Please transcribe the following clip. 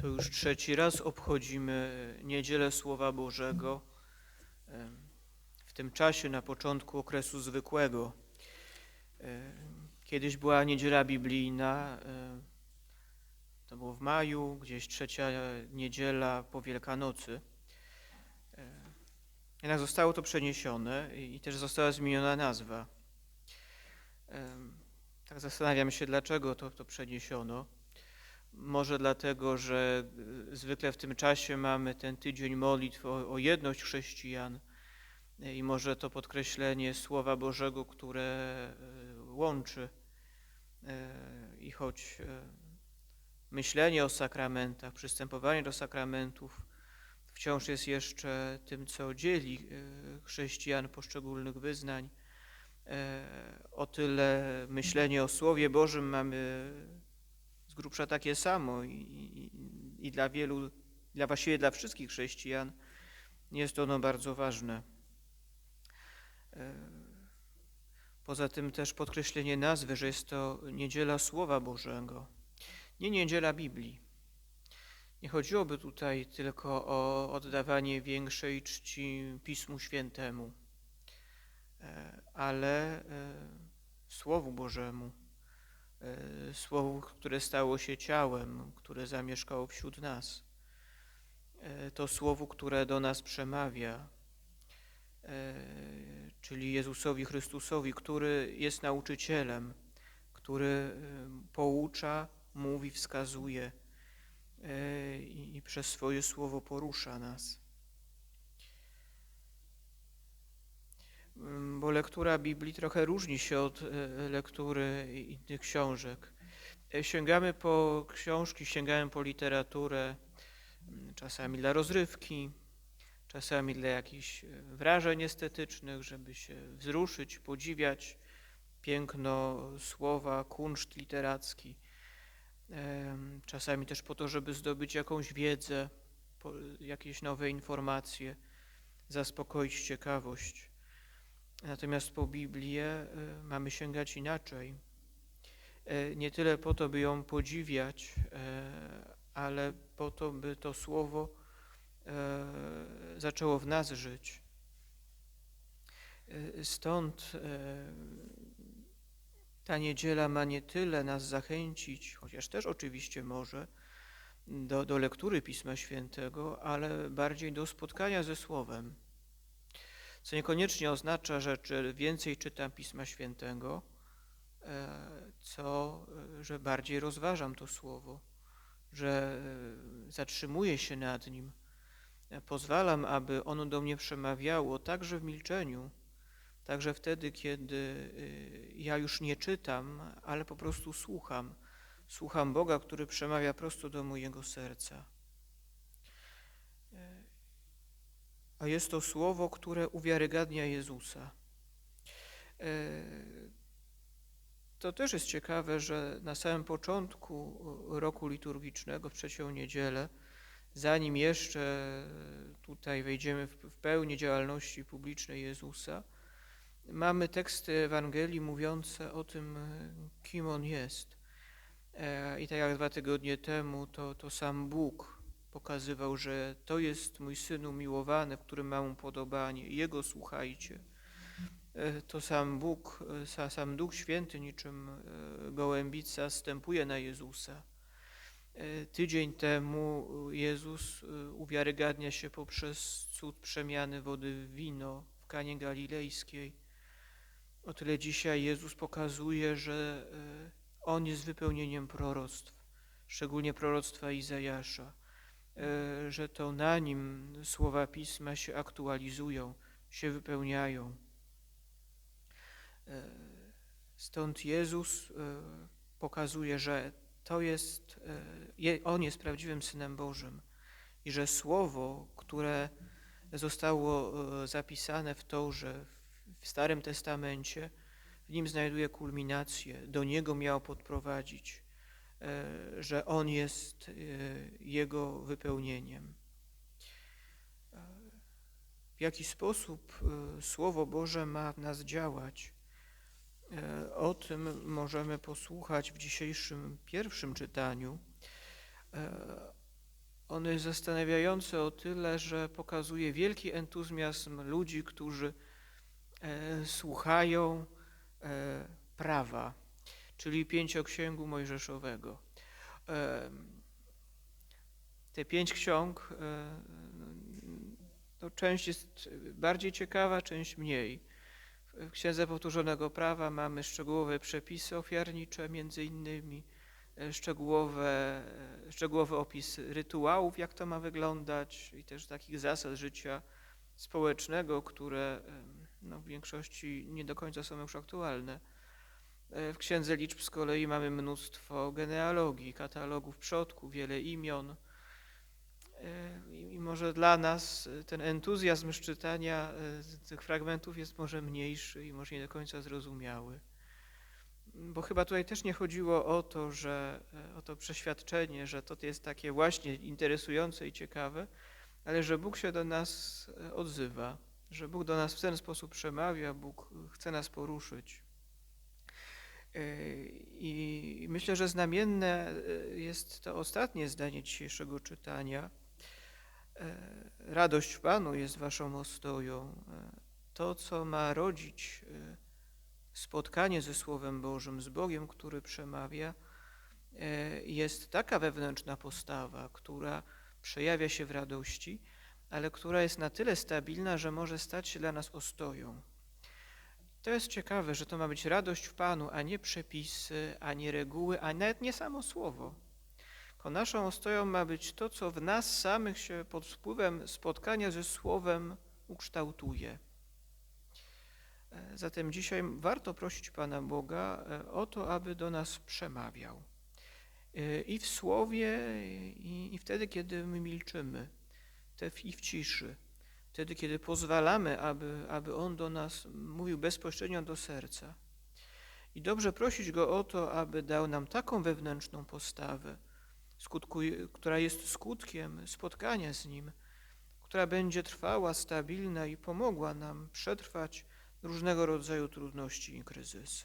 To już trzeci raz obchodzimy Niedzielę Słowa Bożego em, w tym czasie na początku okresu zwykłego. Em, Kiedyś była Niedziela Biblijna, to było w maju, gdzieś trzecia niedziela po Wielkanocy. Jednak zostało to przeniesione i też została zmieniona nazwa. Tak zastanawiam się, dlaczego to, to przeniesiono. Może dlatego, że y, zwykle w tym czasie mamy ten tydzień modlitw o, o jedność chrześcijan y, i może to podkreślenie Słowa Bożego, które y, łączy i choć myślenie o sakramentach, przystępowanie do sakramentów wciąż jest jeszcze tym, co dzieli chrześcijan poszczególnych wyznań, o tyle myślenie o Słowie Bożym mamy grubsza takie samo i, i, i dla wielu, dla właściwie dla wszystkich chrześcijan jest ono bardzo ważne. E, Poza tym też podkreślenie nazwy, że jest to niedziela Słowa Bożego, nie niedziela Biblii. Nie chodziłoby tutaj tylko o oddawanie większej czci Pismu Świętemu, e, ale e, Słowu Bożemu, e, Słowu, które stało się ciałem, które zamieszkało wśród nas. E, To Słowu, które do nas przemawia, e, czyli Jezusowi Chrystusowi, który jest nauczycielem, który poucza, mówi, wskazuje i przez swoje Słowo porusza nas. Bo lektura Biblii trochę różni się od e, lektury innych książek. E, Sięgamy po książki, sięgamy po literaturę, mm, czasami dla rozrywki, czasami dla jakichś e, wrażeń estetycznych, żeby się wzruszyć, podziwiać piękno słowa, kunszt literacki. Czasami też po to, żeby zdobyć jakąś wiedzę, jakieś nowe informacje, zaspokoić ciekawość. Natomiast po Biblię e, mamy sięgać inaczej. E, Nie tyle po to, by ją podziwiać, e, ale po to, by to słowo zaczęło w nas żyć. Stąd ta niedziela ma nie tyle nas zachęcić, chociaż też oczywiście może, do, do lektury Pisma Świętego, ale bardziej do spotkania ze Słowem. Co niekoniecznie oznacza, że czy więcej czytam Pisma Świętego, e, co, e, że bardziej rozważam to Słowo, że e, zatrzymuję się nad nim, pozwalam, aby ono do mnie przemawiało także w milczeniu, także wtedy, kiedy ja już nie czytam, ale po prostu słucham. Słucham Boga, który przemawia prosto do mojego serca. A jest to słowo, które uwiarygadnia Jezusa. E, To też jest ciekawe, że na samym początku roku liturgicznego, w trzecią niedzielę, zanim jeszcze tutaj wejdziemy w pełni działalności publicznej Jezusa, mamy teksty Ewangelii mówiące o tym, kim On jest. E, I tak jak dwa tygodnie temu, to, to sam Bóg pokazywał, że to jest mój Syn umiłowany, w którym mam upodobanie, Jego słuchajcie. E, To sam Bóg, e, sa- sam Duch Święty niczym e, gołębica stępuje na Jezusa. Tydzień temu Jezus uwiarygadnia się poprzez cud przemiany wody w wino w Kanie Galilejskiej. O tyle dzisiaj Jezus pokazuje, że On jest wypełnieniem proroctw, szczególnie proroctwa Izajasza, że to na Nim słowa Pisma się aktualizują, się wypełniają. E, Stąd Jezus e, pokazuje, że to jest, e, je- On jest prawdziwym Synem Bożym i że Słowo, które zostało e, zapisane w Torze, w Starym Testamencie, w nim znajduje kulminację, do Niego miało podprowadzić, e, że On jest e, Jego wypełnieniem. E, W jaki sposób e, Słowo Boże ma w nas działać? E, O tym możemy posłuchać w dzisiejszym pierwszym czytaniu. E, ono jest zastanawiające o tyle, że pokazuje wielki entuzjazm ludzi, którzy e, słuchają e, prawa, czyli pięcioksięgu mojżeszowego. Te pięć ksiąg, e, no, część jest bardziej ciekawa, część mniej. W Księdze Powtórzonego Prawa mamy szczegółowe przepisy ofiarnicze, między innymi e, szczegółowe, e, szczegółowy opis rytuałów, jak to ma wyglądać i też takich zasad życia społecznego, które no, w większości nie do końca są już aktualne. E, W Księdze Liczb z kolei mamy mnóstwo genealogii, katalogów przodków, wiele imion. E, I może dla nas e, ten entuzjazm z czytania z tych fragmentów jest może mniejszy i może nie do końca zrozumiały. Bo chyba tutaj też nie chodziło o to, że o to przeświadczenie, że to jest takie właśnie interesujące i ciekawe, ale że Bóg się do nas odzywa, że Bóg do nas w ten sposób przemawia, Bóg chce nas poruszyć. E, I myślę, że znamienne e, jest to ostatnie zdanie dzisiejszego czytania. E, Radość Panu jest waszą ostoją. To, co ma rodzić spotkanie ze Słowem Bożym, z Bogiem, który przemawia, jest taka wewnętrzna postawa, która przejawia się w radości, ale która jest na tyle stabilna, że może stać się dla nas ostoją. To jest ciekawe, że to ma być radość w Panu, a nie przepisy, a nie reguły, a nawet nie samo słowo. Tylko naszą ostoją ma być to, co w nas samych się pod wpływem spotkania ze Słowem ukształtuje. E, Zatem dzisiaj warto prosić Pana Boga e, o to, aby do nas przemawiał. E, I w słowie, i, i wtedy, kiedy my milczymy, i w ciszy, wtedy, kiedy pozwalamy, aby, aby On do nas mówił bezpośrednio do serca. I dobrze prosić Go o to, aby dał nam taką wewnętrzną postawę, która jest skutkiem spotkania z Nim, która będzie trwała, stabilna i pomogła nam przetrwać różnego rodzaju trudności i kryzysy.